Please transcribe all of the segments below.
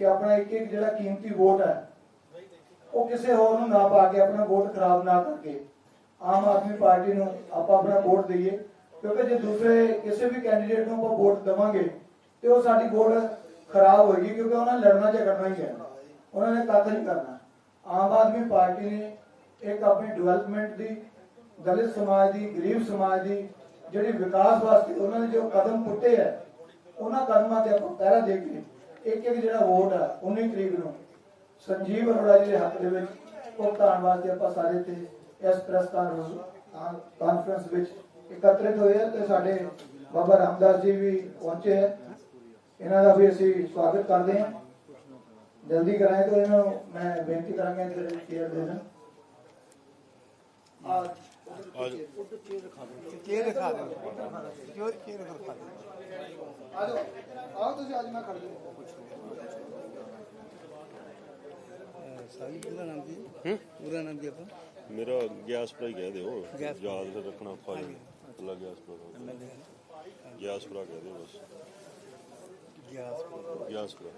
ਕਿ ਆਪਣਾ ਇੱਕ ਇੱਕ ਜਿਹੜਾ ਕੀਮਤੀ ਵੋਟ ਹੈ, ਉਹ ਕਿਸੇ ਹੋਰ ਨੂੰ ਨਾ ਪਾ ਕੇ ਆਪਣਾ ਵੋਟ ਖਰਾਬ ਨਾ ਕਰਕੇ ਆਮ ਆਦਮੀ ਪਾਰਟੀ ਨੂੰ ਆਪਾਂ ਆਪਣਾ ਵੋਟ ਦਈਏ। ਕਿਉਂਕਿ ਜੇ ਦੂਸਰੇ ਕਿਸੇ ਵੀ ਕੈਂਡੀਡੇਟ ਨੂੰ ਆਪਾਂ ਵੋਟ ਦੇਵਾਂਗੇ, ਤੇ ਉਹ ਸਾਡੀ ਵੋਟ ਖਰਾਬ ਹੋਏਗੀ, ਕਿਉਂਕਿ ਉਹਨਾਂ ਨੇ ਲੜਨਾ ਝਗੜਨਾ ਹੀ ਹੈ। ਉਹਨਾਂ ਨੇ ਕੱਖ ਨਹੀਂ ਕਰਨਾ। ਆਮ ਆਦਮੀ ਪਾਰਟੀ ਨੇ ਇੱਕ ਆਪਣੀ ਡਿਵੈਲਪਮੈਂਟ ਦੀ, ਦਲਿਤ ਸਮਾਜ ਦੀ, ਗਰੀਬ ਸਮਾਜ ਦੀ ਜਿਹੜੀ ਵਿਕਾਸ ਵਾਸਤੇ ਉਹਨਾਂ ਨੇ ਜੋ ਕਦਮ ਪੁੱਟੇ ਹੈ, ਉਹਨਾਂ ਕਦਮਾਂ ਤੇ ਆਪਾਂ ਪਹਿਰਾ ਦੇ ਕੇ ਇੱਕ ਇੱਕ ਜਿਹੜਾ ਵੋਟ ਹੈ 19 ਤਰੀਕ ਨੂੰ ਸੰਜੀਵ ਅਰੋੜਾ ਜੀ ਦੇ ਹੱਕ ਦੇ ਵਿੱਚ ਭੁਗਤਾਨ ਵਾਸਤੇ ਆਪਾਂ ਸਾਰੇ ਤੇ ਇਸ ਪ੍ਰੈਸ ਕਾਨਫਰੰਸ ਵਿੱਚ ਇਕੱਤਰਿਤ ਹੋਏ ਆ ਤੇ ਸਾਡੇ ਬਾਬਾ ਰਾਮਦਾਸ ਜੀ ਵੀ ਪਹੁੰਚੇ ਹੈ ਇਹਨਾਂ ਦਾ ਵੀ ਅਸੀਂ ਸਵਾਗਤ ਕਰਦੇ ਹਾਂ ਜਲਦੀ ਕਰਾਂਗੇ ਤਾਂ ਇਹਨਾਂ ਨੂੰ ਮੈਂ ਬੇਨਤੀ ਕਰਾਂਗਾ ਕਿ ਚੇਅਰ ਦੇ ਦੇਣ ਚੇਅਰ ਦਿਖਾ ਦੇ ਚੇਅਰ ਚੇਅਰ ਦਿਖਾ ਦੇ ਆ ਜਾਓ ਆਓ ਤੁਸੀਂ ਅੱਜ ਮੈਂ ਖੜ ਜੂ ਸਾਈ ਪੂਰਾ ਨਾਮ ਜੀ? ਪੂਰਾ ਨਾਮ ਜੀ ਆਪਣਾ? ਮੇਰਾ ਗੈਸ ਭਰਾ ਹੀ ਕਹਿ ਦਿਓ। ਯਾਦ ਰੱਖਣਾ ਔਖਾ ਜੀ। ਅੱਲਾ ਗੈਸ ਭਰਾ ਐਮਐਲਏ ਗੈਸ। ਭਰਾ ਕਹਿ ਦਿਓ ਬਸ। ਗਿਆਸ ਗੈਸ ਭਰਾ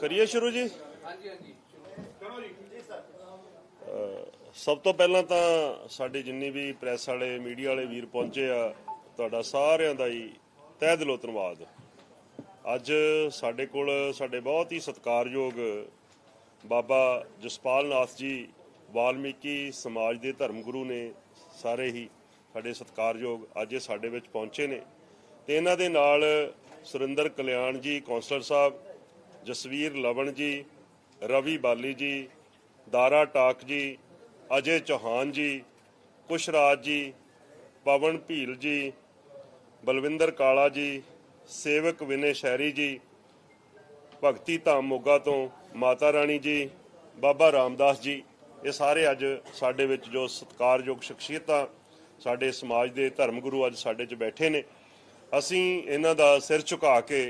ਕਰੀਏ ਸ਼ੁਰੂ ਜੀ? ਹਾਂਜੀ ਹਾਂਜੀ। ਸਭ ਤੋਂ ਪਹਿਲਾਂ ਤਾਂ ਸਾਡੇ ਜਿੰਨੇ ਵੀ ਪ੍ਰੈਸ ਵਾਲੇ, ਮੀਡੀਆ ਵਾਲੇ ਵੀਰ ਪਹੁੰਚੇ ਆ, ਤੁਹਾਡਾ ਸਾਰਿਆਂ ਦਾ ਹੀ ਤਹਿ ਦਿਲੋਂ ਧੰਨਵਾਦ। ਅੱਜ ਸਾਡੇ ਕੋਲ ਸਾਡੇ ਬਹੁਤ ਹੀ ਸਤਿਕਾਰਯੋਗ ਬਾਬਾ ਜਸਪਾਲ ਨਾਥ ਜੀ, ਵਾਲਮੀਕੀ ਸਮਾਜ ਦੇ ਧਰਮ ਗੁਰੂ ਨੇ ਸਾਰੇ ਹੀ ਸਾਡੇ ਸਤਿਕਾਰਯੋਗ ਅੱਜ ਇਹ ਸਾਡੇ ਵਿੱਚ ਪਹੁੰਚੇ ਨੇ। ਤੇ ਇਹਨਾਂ ਦੇ ਨਾਲ ਸੁਰਿੰਦਰ ਕਲਿਆਣ ਜੀ, ਕੌਂਸਲਰ ਸਾਹਿਬ, ਜਸਵੀਰ ਲਵਣ ਜੀ, ਰਵੀ ਬਾਲੀ ਜੀ ਦਾਰਾ ਟਾਕ ਜੀ, ਅਜੇ ਚੌਹਾਨ ਜੀ, ਕੁਸ਼ਰਾਜ ਜੀ, ਪਵਨ ਭੀਲ ਜੀ, ਬਲਵਿੰਦਰ ਕਾਲਾ ਜੀ, ਸੇਵਕ ਵਿਨੇ ਸ਼ਹਿਰੀ ਜੀ, ਭਗਤੀ ਧਾਮ ਮੋਗਾ ਤੋਂ ਮਾਤਾ ਰਾਣੀ ਜੀ, ਬਾਬਾ ਰਾਮਦਾਸ ਜੀ, ਇਹ ਸਾਰੇ ਅੱਜ ਸਾਡੇ ਵਿੱਚ ਜੋ ਸਤਿਕਾਰਯੋਗ ਸ਼ਖਸੀਅਤਾਂ ਸਾਡੇ ਸਮਾਜ ਦੇ ਧਰਮ ਗੁਰੂ ਅੱਜ ਸਾਡੇ 'ਚ ਬੈਠੇ ਨੇ। ਅਸੀਂ ਇਹਨਾਂ ਦਾ ਸਿਰ ਝੁਕਾ ਕੇ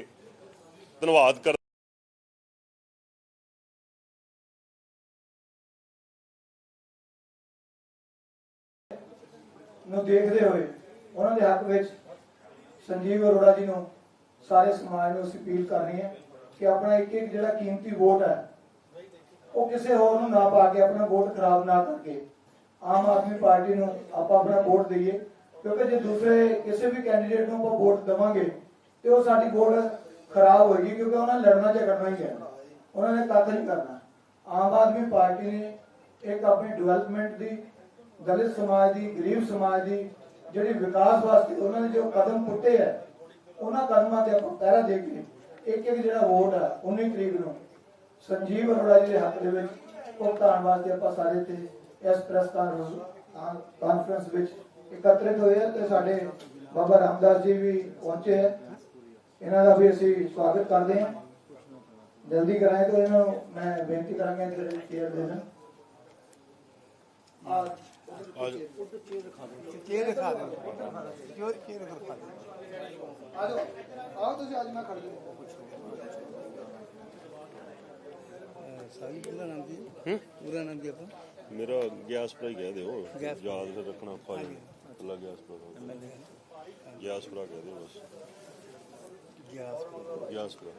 ਧੰਨਵਾਦ ਕਰ ਨੂੰ ਦੇਖਦੇ ਹੋਏ ਉਹਨਾਂ ਦੇ ਹੱਕ ਵਿੱਚ ਸੰਜੀਵ ਅਰੋੜਾ ਜੀ ਨੂੰ ਸਾਰੇ ਸਮਾਜ ਨੂੰ ਅਸੀਂ ਅਪੀਲ ਕਰ ਰਹੀ ਹਾਂ ਕਿ ਆਪਣਾ ਇੱਕ ਇੱਕ ਜਿਹੜਾ ਕੀਮਤੀ ਵੋਟ ਹੈ, ਉਹ ਕਿਸੇ ਹੋਰ ਨੂੰ ਨਾ ਪਾ ਕੇ ਆਪਣਾ ਵੋਟ ਖਰਾਬ ਨਾ ਕਰਕੇ ਆਮ ਆਦਮੀ ਪਾਰਟੀ ਨੂੰ ਆਪਾਂ ਆਪਣਾ ਵੋਟ ਦਈਏ। ਕਿਉਂਕਿ ਜੇ ਦੂਸਰੇ ਕਿਸੇ ਵੀ ਕੈਂਡੀਡੇਟ ਨੂੰ ਆਪਾਂ ਵੋਟ ਦੇਵਾਂਗੇ ਤੇ ਉਹ ਸਾਡੀ ਵੋਟ ਖਰਾਬ ਹੋਏਗੀ ਕਿਉਂਕਿ ਉਹਨਾਂ ਲੜਨਾ ਝਗੜਨਾ ਹੀ ਹੈ। ਉਹਨਾਂ ਨੇ ਕੱਖ ਨਹੀਂ ਕਰਨਾ। ਆਮ ਆਦਮੀ ਪਾਰਟੀ ਨੇ ਇੱਕ ਆਪਣੀ ਡਿਵੈਲਪਮੈਂਟ ਦੀ ਦਲਿਤ ਸਮਾਜ ਦੀ, ਗਰੀਬ ਸਮਾਜ ਦੀ ਜਿਹੜੀ ਵਿਕਾਸ ਵਾਸਤੇ ਉਹਨਾਂ ਨੇ ਜੋ ਕਦਮ ਪੁੱਟੇ ਹੈ, ਉਹਨਾਂ ਕਦਮਾਂ ਤੇ ਆਪਾਂ ਪਹਿਰਾ ਦੇ ਕੇ ਇੱਕ ਇੱਕ ਜਿਹੜਾ ਵੋਟ ਹੈ 19 ਤਰੀਕ ਨੂੰ ਸੰਜੀਵ ਅਰੋੜਾ ਜੀ ਦੇ ਹੱਕ ਦੇ ਵਿੱਚ ਭੁਗਤਾਨ ਵਾਸਤੇ ਆਪਾਂ ਸਾਰੇ ਤੇ ਇਸ ਪ੍ਰੈਸ ਕਾਨਫਰੰਸ ਵਿੱਚ ਇਕੱਤਰਿਤ ਹੋਏ ਤੇ ਸਾਡੇ ਬਾਬਾ ਰਾਮਦਾਸ ਜੀ ਵੀ ਪਹੁੰਚੇ ਹੈ ਇਹਨਾਂ ਦਾ ਵੀ ਅਸੀਂ ਸਵਾਗਤ ਕਰਦੇ ਹਾਂ। ਜਲਦੀ ਕਰਾਏ ਤਾਂ ਇਹਨਾਂ ਨੂੰ ਮੈਂ ਬੇਨਤੀ ਕਰਾਂਗਾ ਕਿ ਚੇਅਰ ਦੇ ਦੇਣ ਚੇਅਰ ਦਿਖਾ ਦੇ ਚੇਅਰ ਚੇਅਰ ਦਿਖਾ ਦੇ ਆ ਜਾਓ ਆਓ ਤੁਸੀਂ ਅੱਜ ਮੈਂ ਖੜ ਜੂ ਸਾਈ ਪੂਰਾ ਨਾਮ ਜੀ? ਪੂਰਾ ਨਾਮ ਜੀ ਆਪਣਾ? ਮੇਰਾ ਗੈਸ ਭਰਾ ਹੀ ਕਹਿ ਦਿਓ। ਯਾਦ ਫਿਰ ਰੱਖਣਾ ਜੀ ਅੱਲਾ ਗੈਸ ਭਰਾ ਗੈਸ ਭਰਾ। ਕਹਿ ਦਿਓ ਬਸ। ਗੈਸ ਭਰਾ।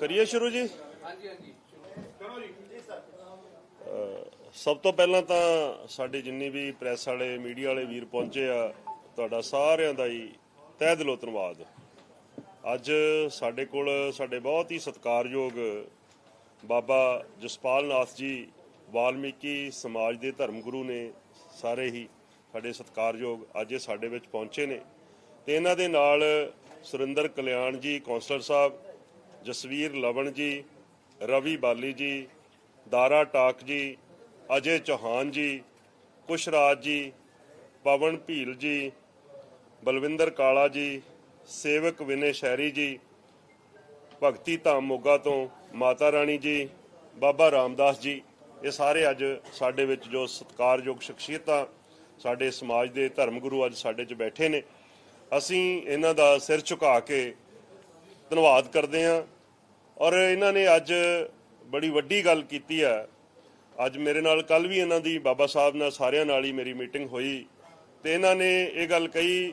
ਕਰੀਏ ਸ਼ੁਰੂ ਜੀ। ਸਭ ਤੋਂ ਪਹਿਲਾਂ ਤਾਂ ਸਾਡੇ ਜਿੰਨੇ ਵੀ ਪ੍ਰੈਸ ਵਾਲੇ, ਮੀਡੀਆ ਵਾਲੇ ਵੀਰ ਪਹੁੰਚੇ ਆ, ਤੁਹਾਡਾ ਸਾਰਿਆਂ ਦਾ ਹੀ ਤਹਿ ਦਿਲੋਂ ਧੰਨਵਾਦ। ਅੱਜ ਸਾਡੇ ਕੋਲ ਸਾਡੇ ਬਹੁਤ ਹੀ ਸਤਿਕਾਰਯੋਗ ਬਾਬਾ ਜਸਪਾਲ ਨਾਥ ਜੀ, ਵਾਲਮੀਕੀ ਸਮਾਜ ਦੇ ਧਰਮ ਗੁਰੂ ਨੇ ਸਾਰੇ ਹੀ ਸਾਡੇ ਸਤਿਕਾਰਯੋਗ ਅੱਜ ਇਹ ਸਾਡੇ ਵਿੱਚ ਪਹੁੰਚੇ ਨੇ। ਤੇ ਇਹਨਾਂ ਦੇ ਨਾਲ ਸੁਰਿੰਦਰ ਕਲਿਆਣ ਜੀ, ਕੌਂਸਲਰ ਸਾਹਿਬ, ਜਸਵੀਰ ਲਵਣ ਜੀ, ਰਵੀ ਬਾਲੀ ਜੀ ਦਾਰਾ ਟਾਕ ਜੀ, ਅਜੇ ਚੌਹਾਨ ਜੀ ਕੁਸ਼ਰਾਜ ਜੀ, ਪਵਨ ਭੀਲ ਜੀ, ਬਲਵਿੰਦਰ ਕਾਲਾ ਜੀ, ਸੇਵਕ ਵਿਨੇ ਸ਼ਹਿਰੀ ਜੀ, ਭਗਤੀ ਧਾਮ ਮੋਗਾ ਤੋਂ ਮਾਤਾ ਰਾਣੀ ਜੀ, ਬਾਬਾ ਰਾਮਦਾਸ ਜੀ, ਇਹ ਸਾਰੇ ਅੱਜ ਸਾਡੇ ਵਿੱਚ ਜੋ ਸਤਿਕਾਰਯੋਗ ਸ਼ਖਸੀਅਤਾਂ ਸਾਡੇ ਸਮਾਜ ਦੇ ਧਰਮ ਗੁਰੂ ਅੱਜ ਸਾਡੇ 'ਚ ਬੈਠੇ ਨੇ। ਅਸੀਂ ਇਹਨਾਂ ਦਾ ਸਿਰ ਝੁਕਾ ਕੇ ਧੰਨਵਾਦ ਕਰਦੇ ਹਾਂ ਔਰ ਇਹਨਾਂ ਨੇ ਅੱਜ ਬੜੀ ਵੱਡੀ ਗੱਲ ਕੀਤੀ ਹੈ ਅੱਜ ਮੇਰੇ ਨਾਲ ਕੱਲ ਵੀ ਇਹਨਾਂ ਦੀ ਬਾਬਾ ਸਾਹਿਬ ਨਾਲ ਸਾਰਿਆਂ ਨਾਲ ਹੀ ਮੇਰੀ ਮੀਟਿੰਗ ਹੋਈ। ਤੇ ਇਹਨਾਂ ਨੇ ਇਹ ਗੱਲ ਕਹੀ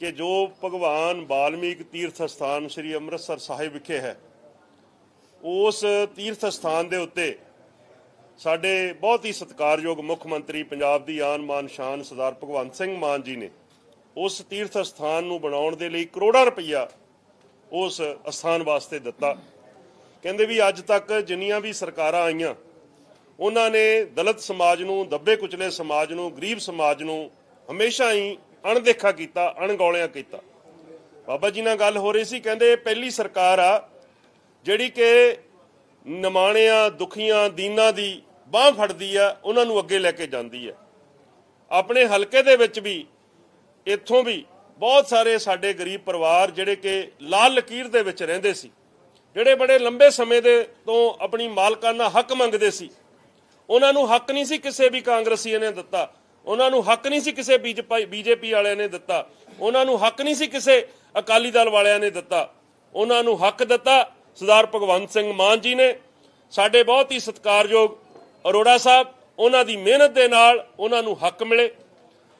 ਕਿ ਜੋ ਭਗਵਾਨ ਵਾਲਮੀਕ ਤੀਰਥ ਸਥਾਨ ਸ੍ਰੀ ਅੰਮ੍ਰਿਤਸਰ ਸਾਹਿਬ ਵਿਖੇ ਹੈ, ਉਸ ਤੀਰਥ ਸਥਾਨ ਦੇ ਉੱਤੇ ਸਾਡੇ ਬਹੁਤ ਹੀ ਸਤਿਕਾਰਯੋਗ ਮੁੱਖ ਮੰਤਰੀ ਪੰਜਾਬ ਦੀ ਆਨ ਮਾਨ ਸ਼ਾਨ ਸਰਦਾਰ ਭਗਵੰਤ ਸਿੰਘ ਮਾਨ ਜੀ ਨੇ ਉਸ ਤੀਰਥ ਸਥਾਨ ਨੂੰ ਬਣਾਉਣ ਦੇ ਲਈ ਕਰੋੜਾਂ ਰੁਪਈਆ ਉਸ ਅਸਥਾਨ ਵਾਸਤੇ ਦਿੱਤਾ। ਕਹਿੰਦੇ ਵੀ ਅੱਜ ਤੱਕ ਜਿੰਨੀਆਂ ਵੀ ਸਰਕਾਰਾਂ ਆਈਆਂ, ਉਹਨਾਂ ਨੇ ਦਲਿਤ ਸਮਾਜ ਨੂੰ, ਦੱਬੇ ਕੁਚਲੇ ਸਮਾਜ ਨੂੰ, ਗਰੀਬ ਸਮਾਜ ਨੂੰ ਹਮੇਸ਼ਾ ਹੀ ਅਣਦੇਖਾ ਕੀਤਾ, ਅਣਗੌਲਿਆ ਕੀਤਾ। ਬਾਬਾ ਜੀ ਨਾਲ ਗੱਲ ਹੋ ਰਹੀ ਸੀ, ਕਹਿੰਦੇ ਪਹਿਲੀ ਸਰਕਾਰ ਆ, ਜਿਹੜੀ ਕਿ ਨਿਮਾਣਿਆਂ, ਦੁਖੀਆਂ, ਦੀਨਾਂ ਦੀ ਬਾਹ ਫੜਦੀ ਆ, ਉਹਨਾਂ ਨੂੰ ਅੱਗੇ ਲੈ ਕੇ ਜਾਂਦੀ ਹੈ ਆਪਣੇ ਹਲਕੇ ਦੇ ਵਿੱਚ ਵੀ, ਇੱਥੋਂ ਵੀ ਬਹੁਤ ਸਾਰੇ ਸਾਡੇ ਗਰੀਬ ਪਰਿਵਾਰ ਜਿਹੜੇ ਕਿ ਲਾਲ ਲਕੀਰ ਦੇ ਵਿੱਚ ਰਹਿੰਦੇ ਸੀ। ਜਿਹੜੇ ਬੜੇ ਲੰਬੇ ਸਮੇਂ ਦੇ ਤੋਂ ਆਪਣੀ ਮਾਲਕਾਨਾ ਹੱਕ ਮੰਗਦੇ ਸੀ, ਉਹਨਾਂ ਨੂੰ ਹੱਕ ਨਹੀਂ ਸੀ ਕਿਸੇ ਵੀ ਕਾਂਗਰਸੀ ਨੇ ਦਿੱਤਾ, ਉਹਨਾਂ ਨੂੰ ਹੱਕ ਨਹੀਂ ਸੀ ਕਿਸੇ ਬੀਜੇਪੀ ਵਾਲਿਆਂ ਨੇ ਦਿੱਤਾ, ਉਹਨਾਂ ਨੂੰ ਹੱਕ ਨਹੀਂ ਸੀ ਕਿਸੇ ਅਕਾਲੀ ਦਲ ਵਾਲਿਆਂ ਨੇ ਦਿੱਤਾ, ਉਹਨਾਂ ਨੂੰ ਹੱਕ ਦਿੱਤਾ ਸਰਦਾਰ ਭਗਵੰਤ ਸਿੰਘ ਮਾਨ ਜੀ ਨੇ। ਸਾਡੇ ਬਹੁਤ ਹੀ ਸਤਿਕਾਰਯੋਗ ਅਰੋੜਾ ਸਾਹਿਬ, ਉਹਨਾਂ ਦੀ ਮਿਹਨਤ ਦੇ ਨਾਲ ਉਹਨਾਂ ਨੂੰ ਹੱਕ ਮਿਲੇ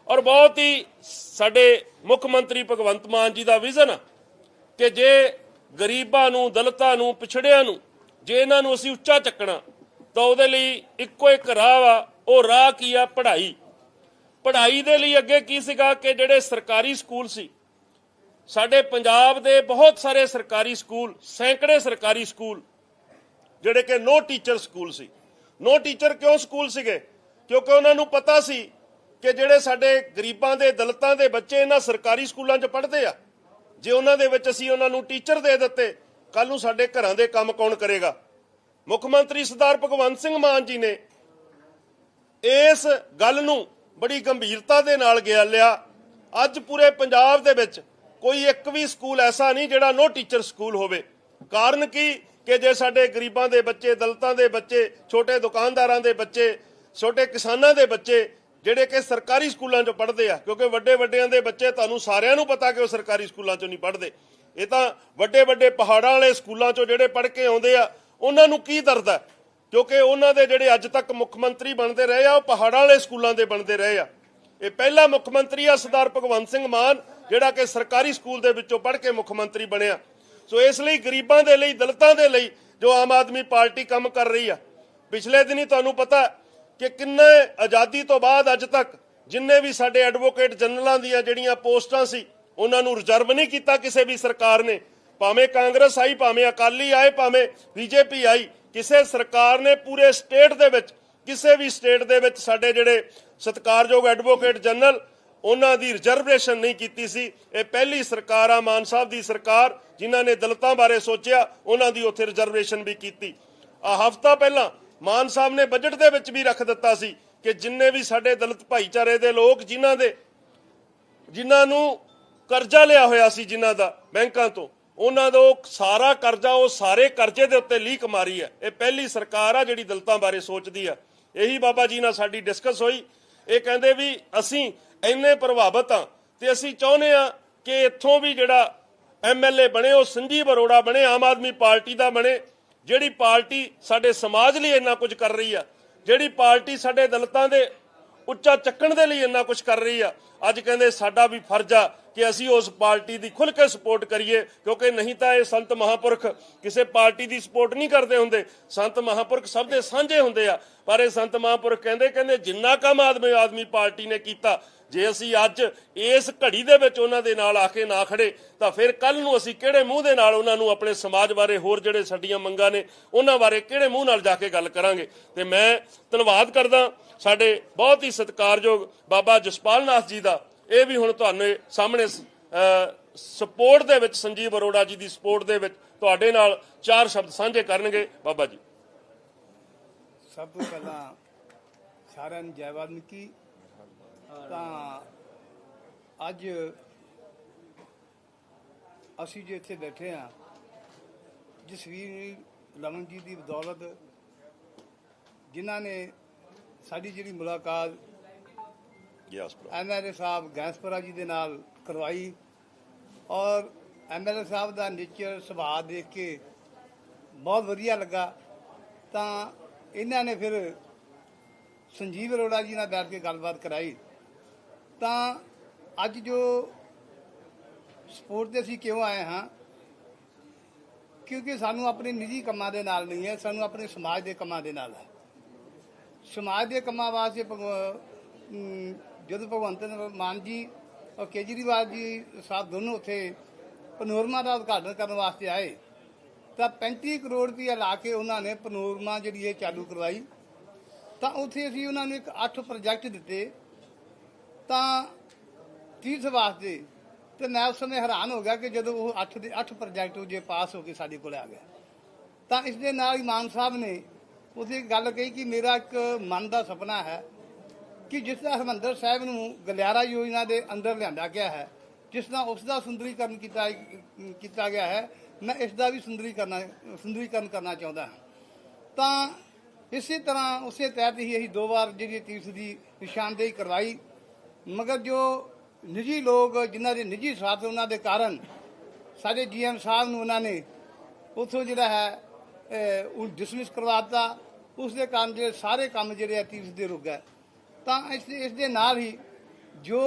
ਔਰ ਬਹੁਤ ਹੀ ਸਾਡੇ ਮੁੱਖ ਮੰਤਰੀ ਭਗਵੰਤ ਮਾਨ ਜੀ ਦਾ ਵਿਜ਼ਨ ਕਿ ਜੇ ਗਰੀਬਾਂ ਨੂੰ, ਦਲਤਾਂ ਨੂੰ, ਪਿਛੜਿਆਂ ਨੂੰ, ਜੇ ਇਹਨਾਂ ਨੂੰ ਅਸੀਂ ਉੱਚਾ ਚੱਕਣਾ, ਤਾਂ ਉਹਦੇ ਲਈ ਇੱਕੋ ਇੱਕ ਰਾਹ ਵਾ ਉਹ ਰਾਹ ਕੀ ਆ? ਪੜ੍ਹਾਈ। ਪੜ੍ਹਾਈ ਦੇ ਲਈ ਅੱਗੇ ਕੀ ਸੀਗਾ ਕਿ ਜਿਹੜੇ ਸਰਕਾਰੀ ਸਕੂਲ ਸੀ, ਸਾਡੇ ਪੰਜਾਬ ਦੇ ਬਹੁਤ ਸਾਰੇ ਸਰਕਾਰੀ ਸਕੂਲ, ਸੈਂਕੜੇ ਸਰਕਾਰੀ ਸਕੂਲ, ਜਿਹੜੇ ਕਿ ਨੋ ਟੀਚਰ ਸਕੂਲ ਸੀ। ਨੋ ਟੀਚਰ ਕਿਉਂ ਸਕੂਲ ਸੀਗੇ? ਕਿਉਂਕਿ ਉਹਨਾਂ ਨੂੰ ਪਤਾ ਸੀ ਕਿ ਜਿਹੜੇ ਸਾਡੇ ਗਰੀਬਾਂ ਦੇ, ਦਲਿਤਾਂ ਦੇ ਬੱਚੇ ਇਹਨਾਂ ਸਰਕਾਰੀ ਸਕੂਲਾਂ 'ਚ ਪੜ੍ਹਦੇ ਆ ਜੇ ਉਹਨਾਂ ਦੇ ਵਿੱਚ ਅਸੀਂ ਉਹਨਾਂ ਨੂੰ ਟੀਚਰ ਦੇ ਦਿੱਤੇ ਕੱਲ ਨੂੰ ਸਾਡੇ ਘਰਾਂ ਦੇ ਕੰਮ ਕੌਣ ਕਰੇਗਾ? ਮੁੱਖ ਮੰਤਰੀ ਸਰਦਾਰ ਭਗਵੰਤ ਸਿੰਘ ਮਾਨ ਜੀ ਨੇ ਇਸ ਗੱਲ ਨੂੰ ਬੜੀ ਗੰਭੀਰਤਾ ਦੇ ਨਾਲ ਗਿਆ ਲਿਆ। ਅੱਜ ਪੂਰੇ ਪੰਜਾਬ ਦੇ ਵਿੱਚ ਕੋਈ ਇੱਕ ਵੀ ਸਕੂਲ ਐਸਾ ਨਹੀਂ ਜਿਹੜਾ ਨੋ ਟੀਚਰ ਸਕੂਲ ਹੋਵੇ। ਕਾਰਨ ਕੀ? ਕਿ ਜੇ ਸਾਡੇ ਗਰੀਬਾਂ ਦੇ ਬੱਚੇ, ਦਲਤਾਂ ਦੇ ਬੱਚੇ, ਛੋਟੇ ਦੁਕਾਨਦਾਰਾਂ ਦੇ ਬੱਚੇ, ਛੋਟੇ ਕਿਸਾਨਾਂ ਦੇ ਬੱਚੇ ਜਿਹੜੇ ਕਿ ਸਰਕਾਰੀ ਸਕੂਲਾਂ 'ਚੋਂ ਪੜ੍ਹਦੇ ਆ, ਕਿਉਂਕਿ ਵੱਡੇ ਵੱਡਿਆਂ ਦੇ ਬੱਚੇ ਤੁਹਾਨੂੰ ਸਾਰਿਆਂ ਨੂੰ ਪਤਾ ਕਿ ਉਹ ਸਰਕਾਰੀ ਸਕੂਲਾਂ 'ਚੋਂ ਨਹੀਂ ਪੜ੍ਹਦੇ। ਇਹ ਤਾਂ ਵੱਡੇ ਵੱਡੇ ਪਹਾੜਾਂ ਵਾਲੇ ਸਕੂਲਾਂ 'ਚੋਂ ਜਿਹੜੇ ਪੜ੍ਹ ਕੇ ਆਉਂਦੇ ਆ, ਉਹਨਾਂ ਨੂੰ ਕੀ ਦਰਦ ਹੈ ਕਿਉਂਕਿ ਉਹਨਾਂ ਦੇ ਜਿਹੜੇ ਅੱਜ ਤੱਕ ਮੁੱਖ ਮੰਤਰੀ ਬਣਦੇ ਰਹੇ ਆ, ਉਹ ਪਹਾੜਾਂ ਵਾਲੇ ਸਕੂਲਾਂ ਦੇ ਬਣਦੇ ਰਹੇ ਆ। ਇਹ ਪਹਿਲਾ ਮੁੱਖ ਮੰਤਰੀ ਆ ਸਰਦਾਰ ਭਗਵੰਤ ਸਿੰਘ ਮਾਨ, ਜਿਹੜਾ ਕਿ ਸਰਕਾਰੀ ਸਕੂਲ ਦੇ ਵਿੱਚੋਂ ਪੜ੍ਹ ਕੇ ਮੁੱਖ ਮੰਤਰੀ ਬਣਿਆ। ਸੋ ਇਸ ਲਈ ਗਰੀਬਾਂ ਦੇ ਲਈ, ਦਲਿਤਾਂ ਦੇ ਲਈ ਜੋ ਆਮ ਆਦਮੀ ਪਾਰਟੀ ਕੰਮ ਕਰ ਰਹੀ ਆ, ਪਿਛਲੇ ਦਿਨੀ ਤੁਹਾਨੂੰ ਪਤਾ ਕਿ ਕਿੰਨੇ ਆਜ਼ਾਦੀ ਤੋਂ ਬਾਅਦ ਅੱਜ ਤੱਕ ਜਿੰਨੇ ਵੀ ਸਾਡੇ ਐਡਵੋਕੇਟ ਜਨਰਲਾਂ ਦੀਆਂ ਜਿਹੜੀਆਂ ਪੋਸਟਾਂ ਸੀ, ਉਹਨਾਂ ਨੂੰ ਰਿਜ਼ਰਵ ਨਹੀਂ ਕੀਤਾ ਕਿਸੇ ਵੀ ਸਰਕਾਰ ਨੇ। ਭਾਵੇਂ ਕਾਂਗਰਸ ਆਈ, ਭਾਵੇਂ ਅਕਾਲੀ ਆਏ, ਭਾਵੇਂ ਬੀਜੇਪੀ ਆਈ, ਕਿਸੇ ਸਰਕਾਰ ਨੇ ਪੂਰੇ ਸਟੇਟ ਦੇ ਵਿੱਚ, ਕਿਸੇ ਵੀ ਸਟੇਟ ਦੇ ਵਿੱਚ ਸਾਡੇ ਜਿਹੜੇ ਸਤਿਕਾਰਯੋਗ ਐਡਵੋਕੇਟ ਜਨਰਲ, ਉਹਨਾਂ ਦੀ ਰਿਜ਼ਰਵੇਸ਼ਨ ਨਹੀਂ ਕੀਤੀ ਸੀ। ਇਹ ਪਹਿਲੀ ਸਰਕਾਰ ਆ, ਮਾਨ ਸਾਹਿਬ ਦੀ ਸਰਕਾਰ, ਜਿਨ੍ਹਾਂ ਨੇ ਦਲਤਾਂ ਬਾਰੇ ਸੋਚਿਆ, ਉਹਨਾਂ ਦੀ ਉੱਥੇ ਰਿਜ਼ਰਵੇਸ਼ਨ ਵੀ ਕੀਤੀ। ਆ ਹਫਤਾ ਪਹਿਲਾਂ ਮਾਨ ਸਾਹਿਬ ਨੇ ਬਜਟ ਦੇ ਵਿੱਚ ਵੀ ਰੱਖ ਦਿੱਤਾ ਸੀ ਕਿ ਜਿੰਨੇ ਵੀ ਸਾਡੇ ਦਲਿਤ ਭਾਈਚਾਰੇ ਦੇ ਲੋਕ ਜਿਨ੍ਹਾਂ ਦੇ ਜਿਨ੍ਹਾਂ ਨੂੰ ਕਰਜ਼ਾ ਲਿਆ ਹੋਇਆ ਸੀ ਜਿਨ੍ਹਾਂ ਦਾ ਬੈਂਕਾਂ ਤੋਂ, ਉਹਨਾਂ ਦਾ ਉਹ ਸਾਰਾ ਕਰਜ਼ਾ ਉਹ ਸਾਰੇ ਕਰਜ਼ੇ ਦੇ ਉੱਤੇ ਲੀਕ ਮਾਰੀ ਹੈ। ਇਹ ਪਹਿਲੀ ਸਰਕਾਰ ਆ ਜਿਹੜੀ ਦਲਤਾਂ ਬਾਰੇ ਸੋਚਦੀ ਆ। ਇਹੀ ਬਾਬਾ ਜੀ ਨਾਲ ਸਾਡੀ ਡਿਸਕਸ ਹੋਈ। ਇਹ ਕਹਿੰਦੇ ਵੀ ਅਸੀਂ ਇੰਨੇ ਪ੍ਰਭਾਵਿਤ ਆ ਤੇ ਅਸੀਂ ਚਾਹੁੰਦੇ ਆ ਕਿ ਇੱਥੋਂ ਵੀ ਜਿਹੜਾ ਐਮਐਲਏ ਬਣੇ, ਉਹ ਸੰਜੀਵ ਅਰੋੜਾ ਬਣੇ, ਆਮ ਆਦਮੀ ਪਾਰਟੀ ਦਾ ਬਣੇ। ਜਿਹੜੀ ਪਾਰਟੀ ਸਾਡੇ ਸਮਾਜ ਲਈ ਇੰਨਾ ਕੁਝ ਕਰ ਰਹੀ ਆ, ਜਿਹੜੀ ਪਾਰਟੀ ਸਾਡੇ ਦਲਿਤਾਂ ਦੇ ਉੱਚਾ ਚੱਕਣ ਦੇ ਲਈ ਇੰਨਾ ਕੁਝ ਕਰ ਰਹੀ ਆ, ਅੱਜ ਕਹਿੰਦੇ ਸਾਡਾ ਵੀ ਫਰਜ਼ ਆ ਕਿ ਅਸੀਂ ਉਸ ਪਾਰਟੀ ਦੀ ਖੁੱਲ ਕੇ ਸਪੋਰਟ ਕਰੀਏ, ਕਿਉਂਕਿ ਨਹੀਂ ਤਾਂ ਇਹ ਸੰਤ ਮਹਾਪੁਰਖ ਕਿਸੇ ਪਾਰਟੀ ਦੀ ਸਪੋਰਟ ਨਹੀਂ ਕਰਦੇ ਹੁੰਦੇ। ਸੰਤ ਮਹਾਪੁਰਖ ਸਭ ਦੇ ਸਾਂਝੇ ਹੁੰਦੇ ਆ, ਪਰ ਇਹ ਸੰਤ ਮਹਾਪੁਰਖ ਕਹਿੰਦੇ ਕਹਿੰਦੇ ਜਿੰਨਾ ਕੰਮ ਆਦਮੀ ਆਦਮੀ ਪਾਰਟੀ ਨੇ ਕੀਤਾ ਜੇ ਅਸੀਂ ਅੱਜ ਇਸ ਘੜੀ ਦੇ ਵਿੱਚ ਉਹਨਾਂ ਦੇ ਨਾਲ ਆ ਕੇ ਨਾ ਖੜੇ, ਤਾਂ ਫਿਰ ਕੱਲ ਨੂੰ ਅਸੀਂ ਕਿਹੜੇ ਮੂੰਹ ਦੇ ਨਾਲ ਉਹਨਾਂ ਨੂੰ ਆਪਣੇ ਸਮਾਜ ਬਾਰੇ ਹੋਰ ਜਿਹੜੇ ਸਾਡੀਆਂ ਮੰਗਾਂ ਨੇ, ਉਹਨਾਂ ਬਾਰੇ ਕਿਹੜੇ ਮੂੰਹ ਨਾਲ ਜਾ ਕੇ ਗੱਲ ਕਰਾਂਗੇ? ਤੇ ਮੈਂ ਧੰਨਵਾਦ ਕਰਦਾ ਸਾਡੇ ਬਹੁਤ ਹੀ ਸਤਿਕਾਰਯੋਗ ਬਾਬਾ ਜਸਪਾਲ ਨਾਥ ਜੀ ਦਾ। ਇਹ ਵੀ ਹੁਣ ਤੁਹਾਨੂੰ ਸਾਹਮਣੇ ਸਪੋਰਟ ਦੇ ਵਿੱਚ, ਸੰਜੀਵ ਅਰੋੜਾ ਜੀ ਦੀ ਸਪੋਰਟ ਦੇ ਵਿੱਚ ਤੁਹਾਡੇ ਨਾਲ ਚਾਰ ਸ਼ਬਦ ਸਾਂਝੇ ਕਰਨਗੇ। ਬਾਬਾ ਜੀ। ਸਭ ਤੋਂ ਪਹਿਲਾਂ ਸਾਰਿਆਂ ਨੂੰ ਜੈ ਵਾਲਮੀਕੀ ਤਾਂ ਅੱਜ ਅਸੀਂ ਜੇ ਇੱਥੇ ਬੈਠੇ ਆ ਜਸਵੀਰ ਲਮਨ ਜੀ ਦੀ ਬਦੌਲਤ ਜਿਨ੍ਹਾਂ ਨੇ ਸਾਡੀ ਜਿਹੜੀ ਮੁਲਾਕਾਤ ਯਸ ਐਮਐਲਏ ਸਾਹਿਬ ਗੈਸਪਰਾ ਜੀ ਦੇ ਨਾਲ ਕਰਵਾਈ ਔਰ ਐਮਐਲਏ ਸਾਹਿਬ ਦਾ ਨੇਚਰ ਸੁਭਾਅ ਦੇਖ ਕੇ ਬਹੁਤ ਵਧੀਆ ਲੱਗਾ। ਤਾਂ ਇਹਨਾਂ ਨੇ ਫਿਰ ਸੰਜੀਵ ਅਰੋੜਾ ਜੀ ਨਾਲ ਬੈਠ ਕੇ ਗੱਲਬਾਤ ਕਰਾਈ। ਤਾਂ ਅੱਜ ਜੋ ਸਪੋਰਟ ਤੇ ਅਸੀਂ ਕਿਉਂ ਆਏ ਹਾਂ? ਕਿਉਂਕਿ ਸਾਨੂੰ ਆਪਣੇ ਨਿੱਜੀ ਕੰਮਾਂ ਦੇ ਨਾਲ ਨਹੀਂ ਹੈ, ਸਾਨੂੰ ਆਪਣੇ ਸਮਾਜ ਦੇ ਕੰਮਾਂ ਦੇ ਨਾਲ ਹੈ। ਸਮਾਜ ਦੇ ਕੰਮਾਂ ਵਾਸਤੇ ਜਦੋਂ ਭਗਵੰਤ ਮਾਨ ਜੀ ਔਰ ਕੇਜਰੀਵਾਲ ਜੀ ਸਾਹਿਬ ਦੋਨੋਂ ਉੱਥੇ ਪਨੋਰਮਾ ਦਾ ਉਦਘਾਟਨ ਕਰਨ ਵਾਸਤੇ ਆਏ, ਤਾਂ 35 ਕਰੋੜ ਰੁਪਇਆ ਲਾ ਕੇ ਉਹਨਾਂ ਨੇ ਪਨੋਰਮਾ ਜਿਹੜੀ ਇਹ ਚਾਲੂ ਕਰਵਾਈ। ਤਾਂ ਉੱਥੇ ਅਸੀਂ ਉਹਨਾਂ ਨੂੰ ਇੱਕ 8 ਪ੍ਰੋਜੈਕਟ ਦਿੱਤੇ। ਤਾਂ ਤੀਰਥ ਵਾਸਤੇ ਤੇ ਮੈਂ ਉਸ ਸਮੇਂ ਹੈਰਾਨ ਹੋ ਗਿਆ ਕਿ ਜਦੋਂ ਉਹ 8 ਦੇ 8 ਪ੍ਰੋਜੈਕਟ ਜੇ ਪਾਸ ਹੋ ਕੇ ਸਾਡੇ ਕੋਲ ਆ ਗਿਆ। ਤਾਂ ਇਸ ਦੇ ਨਾਲ ਹੀ ਮਾਨ ਸਾਹਿਬ ਨੇ ਉਹਦੀ ਗੱਲ ਕਹੀ ਕਿ ਮੇਰਾ ਇੱਕ ਮਨ ਦਾ ਸੁਪਨਾ ਹੈ ਕਿ ਜਿਸ ਤਰ੍ਹਾਂ ਹਰਿਮੰਦਰ ਸਾਹਿਬ ਨੂੰ ਗਲਿਆਰਾ ਯੋਜਨਾ ਦੇ ਅੰਦਰ ਲਿਆਂਦਾ ਗਿਆ ਹੈ, ਜਿਸ ਤਰ੍ਹਾਂ ਉਸ ਦਾ ਸੁੰਦਰੀਕਰਨ ਕੀਤਾ ਕੀਤਾ ਗਿਆ ਹੈ, ਮੈਂ ਇਸ ਦਾ ਵੀ ਸੁੰਦਰੀਕਰਨ ਸੁੰਦਰੀਕਰਨ ਕਰਨਾ ਚਾਹੁੰਦਾ ਹਾਂ। ਤਾਂ ਇਸੇ ਤਰ੍ਹਾਂ ਉਸੇ ਤਹਿਤ ਹੀ ਅਸੀਂ ਦੋ ਵਾਰ ਜਿਹੜੀ ਤੀਰਥ ਦੀ ਨਿਸ਼ਾਨਦੇਹੀ ਕਰਵਾਈ। ਮਗਰ ਜੋ ਨਿੱਜੀ ਲੋਕ ਜਿਨ੍ਹਾਂ ਦੇ ਨਿੱਜੀ ਸਵਾਰਥ ਉਹਨਾਂ ਦੇ ਕਾਰਨ ਸਾਡੇ ਜੀਐਮ ਸਾਹਿਬ ਨੂੰ ਉਹਨਾਂ ਨੇ ਉਥੋਂ ਜਿਹੜਾ ਹੈ ਉਹ ਡਿਸਮਿਸ ਕਰਵਾ ਦਿੱਤਾ। ਉਸ ਦੇ ਕਾਰਨ ਜਿਹੜੇ ਸਾਰੇ ਕੰਮ ਜਿਹੜੇ ਆ ਤੀਰਥ ਦੇ ਰੁਕ ਗਏ। ਤਾਂ ਇਸ ਇਸ ਦੇ ਨਾਲ ਹੀ ਜੋ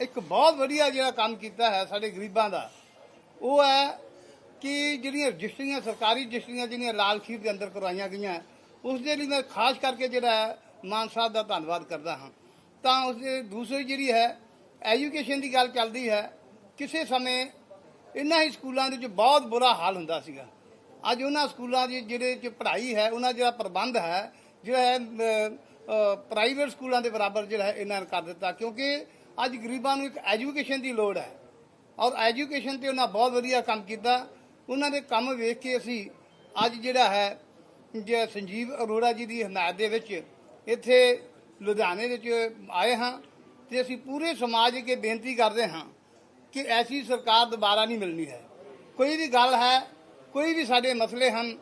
ਇੱਕ ਬਹੁਤ ਵਧੀਆ ਜਿਹੜਾ ਕੰਮ ਕੀਤਾ ਹੈ ਸਾਡੇ ਗਰੀਬਾਂ ਦਾ, ਉਹ ਹੈ ਕਿ ਜਿਹੜੀਆਂ ਰਜਿਸਟਰੀਆਂ, ਸਰਕਾਰੀ ਰਜਿਸਟਰੀਆਂ ਜਿਹੜੀਆਂ ਲਾਲ ਖੀਰ ਦੇ ਅੰਦਰ ਕਰਵਾਈਆਂ ਗਈਆਂ, ਉਸ ਦੇ ਲਈ ਮੈਂ ਖਾਸ ਕਰਕੇ ਜਿਹੜਾ ਹੈ ਮਾਨ ਸਾਹਿਬ ਦਾ ਧੰਨਵਾਦ ਕਰਦਾ ਹਾਂ। ਤਾਂ ਉਸ ਦੂਸਰੀ ਜਿਹੜੀ ਹੈ ਐਜੂਕੇਸ਼ਨ ਦੀ ਗੱਲ ਚੱਲਦੀ ਹੈ, ਕਿਸੇ ਸਮੇਂ ਇਹਨਾਂ ਹੀ ਸਕੂਲਾਂ ਦੇ ਵਿੱਚ ਬਹੁਤ ਬੁਰਾ ਹਾਲ ਹੁੰਦਾ ਸੀਗਾ। ਅੱਜ ਉਹਨਾਂ ਸਕੂਲਾਂ ਦੀ ਜਿਹੜੇ ਚ ਪੜ੍ਹਾਈ ਹੈ, ਉਹਨਾਂ ਜਿਹੜਾ ਪ੍ਰਬੰਧ ਹੈ ਜਿਹੜਾ ਹੈ ਪ੍ਰਾਈਵੇਟ ਸਕੂਲਾਂ ਦੇ ਬਰਾਬਰ ਜਿਹੜਾ ਹੈ, ਇਹਨਾਂ ਨੇ ਕਰ ਦਿੱਤਾ। ਕਿਉਂਕਿ ਅੱਜ ਗਰੀਬਾਂ ਨੂੰ ਇੱਕ ਐਜੂਕੇਸ਼ਨ ਦੀ ਲੋੜ ਹੈ। ਔਰ ਐਜੂਕੇਸ਼ਨ ਤੇ ਉਹਨਾਂ ਬਹੁਤ ਵਧੀਆ ਕੰਮ ਕੀਤਾ। ਉਹਨਾਂ ਦੇ ਕੰਮ ਵੇਖ ਕੇ ਅਸੀਂ ਅੱਜ ਜਿਹੜਾ ਹੈ, ਜੇ ਸੰਜੀਵ ਅਰੋੜਾ ਜੀ ਦੀ ਹਮਾਇਤ ਦੇ ਵਿੱਚ ਇੱਥੇ ਲੁਧਿਆਣੇ ਵਿੱਚ ਆਏ ਹਾਂ ਤੇ ਅਸੀਂ ਪੂਰੇ ਸਮਾਜ ਅੱਗੇ ਬੇਨਤੀ ਕਰਦੇ ਹਾਂ ਕਿ ਐਸੀ ਸਰਕਾਰ ਦੁਬਾਰਾ ਨਹੀਂ ਮਿਲਣੀ ਹੈ। ਕੋਈ ਵੀ ਗੱਲ ਹੈ ਕੋਈ ਵੀ ਸਾਡੇ ਮਸਲੇ ਹਨ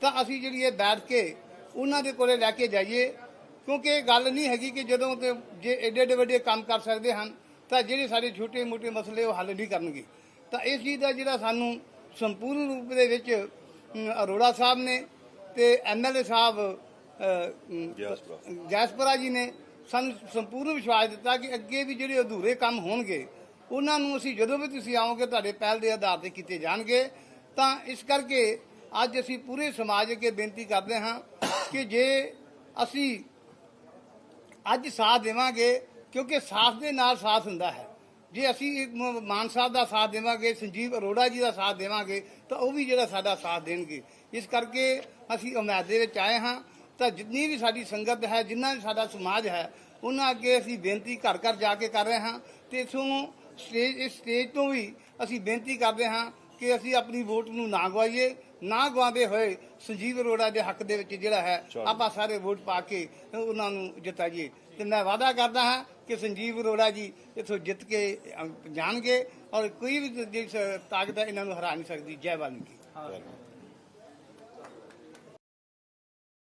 ਤਾਂ ਅਸੀਂ ਜਿਹੜੀ ਇਹ ਬੈਠ ਕੇ ਉਹਨਾਂ ਦੇ ਕੋਲੇ ਲੈ ਕੇ ਜਾਈਏ ਕਿਉਂਕਿ ਇਹ ਗੱਲ ਨਹੀਂ ਹੈਗੀ ਕਿ ਜਦੋਂ ਤੇ ਜੇ ਏਡੇ ਏਡੇ ਵੱਡੇ ਕੰਮ ਕਰ ਸਕਦੇ ਹਨ ਤਾਂ ਜਿਹੜੇ ਸਾਡੇ ਛੋਟੇ ਮੋਟੇ ਮਸਲੇ ਉਹ ਹੱਲ ਨਹੀਂ ਕਰਨਗੇ। ਤਾਂ ਇਸ ਚੀਜ਼ ਦਾ ਜਿਹੜਾ ਸਾਨੂੰ ਸੰਪੂਰਨ ਰੂਪ ਦੇ ਵਿੱਚ ਅਰੋੜਾ ਸਾਹਿਬ ਨੇ ਤੇ ਐਮਐਲਏ ਸਾਹਿਬ ਅ, ਅਮ, ਗਿਆਸਪੁਰਾ। ਜੀ ਨੇ ਸਾਨੂੰ ਸੰਪੂਰਨ ਵਿਸ਼ਵਾਸ ਦਿੱਤਾ ਕਿ ਅੱਗੇ ਵੀ ਜਿਹੜੇ ਅਧੂਰੇ ਕੰਮ ਹੋਣਗੇ, ਉਹਨਾਂ ਨੂੰ ਅਸੀਂ ਜਦੋਂ ਵੀ ਤੁਸੀਂ ਆਓਗੇ ਤੁਹਾਡੇ ਪਹਿਲ ਦੇ ਆਧਾਰ ਤੇ ਕੀਤੇ ਜਾਣਗੇ। ਤਾਂ ਇਸ ਕਰਕੇ ਅੱਜ ਅਸੀਂ ਪੂਰੇ ਸਮਾਜ ਅੱਗੇ ਬੇਨਤੀ ਕਰਦੇ ਹਾਂ ਕਿ ਜੇ ਅਸੀਂ ਅੱਜ ਸਾਥ ਦੇਵਾਂਗੇ, ਕਿਉਂਕਿ ਸਾਥ ਦੇ ਨਾਲ ਸਾਥ ਹੁੰਦਾ ਹੈ। ਜੇ ਅਸੀਂ ਮਾਨ ਸਾਹਿਬ ਦਾ ਸਾਥ ਦੇਵਾਂਗੇ, ਸੰਜੀਵ ਅਰੋੜਾ ਜੀ ਦਾ ਸਾਥ ਦੇਵਾਂਗੇ, ਤਾਂ ਉਹ ਵੀ ਜਿਹੜਾ ਸਾਡਾ ਸਾਥ ਦੇਣਗੇ। ਇਸ ਕਰਕੇ ਅਸੀਂ ਉਮੀਦ ਦੇ ਵਿੱਚ ਆਏ ਹਾਂ। ਤਾਂ ਜਿੰਨੀ ਵੀ ਸਾਡੀ ਸੰਗਤ ਹੈ ਜਿੰਨਾ ਵੀ ਸਾਡਾ ਸਮਾਜ ਹੈ ਉਹਨਾਂ ਅੱਗੇ ਅਸੀਂ ਬੇਨਤੀ ਘਰ ਘਰ ਜਾ ਕੇ ਕਰ ਰਹੇ ਹਾਂ ਤੇ ਇਥੋਂ ਸਟੇਜ ਇਸ ਸਟੇਜ ਤੋਂ ਵੀ ਅਸੀਂ ਬੇਨਤੀ ਕਰਦੇ ਹਾਂ ਕਿ ਅਸੀਂ ਆਪਣੀ ਵੋਟ ਨੂੰ ਨਾ ਗਵਾਈਏ ਨਾ ਗਵਾਉਂਦੇ ਹੋਏ ਸੰਜੀਵ ਅਰੋੜਾ ਦੇ ਹੱਕ ਦੇ ਵਿੱਚ ਜਿਹੜਾ ਹੈ ਆਪਾਂ ਸਾਰੇ ਵੋਟ ਪਾ ਕੇ ਉਹਨਾਂ ਨੂੰ ਜਿਤਾਈਏ। ਤੇ ਮੈਂ ਵਾਅਦਾ ਕਰਦਾ ਹਾਂ ਕਿ ਸੰਜੀਵ ਅਰੋੜਾ ਜੀ ਇਥੋਂ ਜਿੱਤ ਕੇ ਜਾਣਗੇ ਔਰ ਕੋਈ ਵੀ ਜਿਹੜੀ ਤਾਕਤ ਹੈ ਇਹਨਾਂ ਨੂੰ ਹਰਾ ਨਹੀਂ ਸਕਦੀ। ਜੈ ਵਾਲਮੀਕੀ।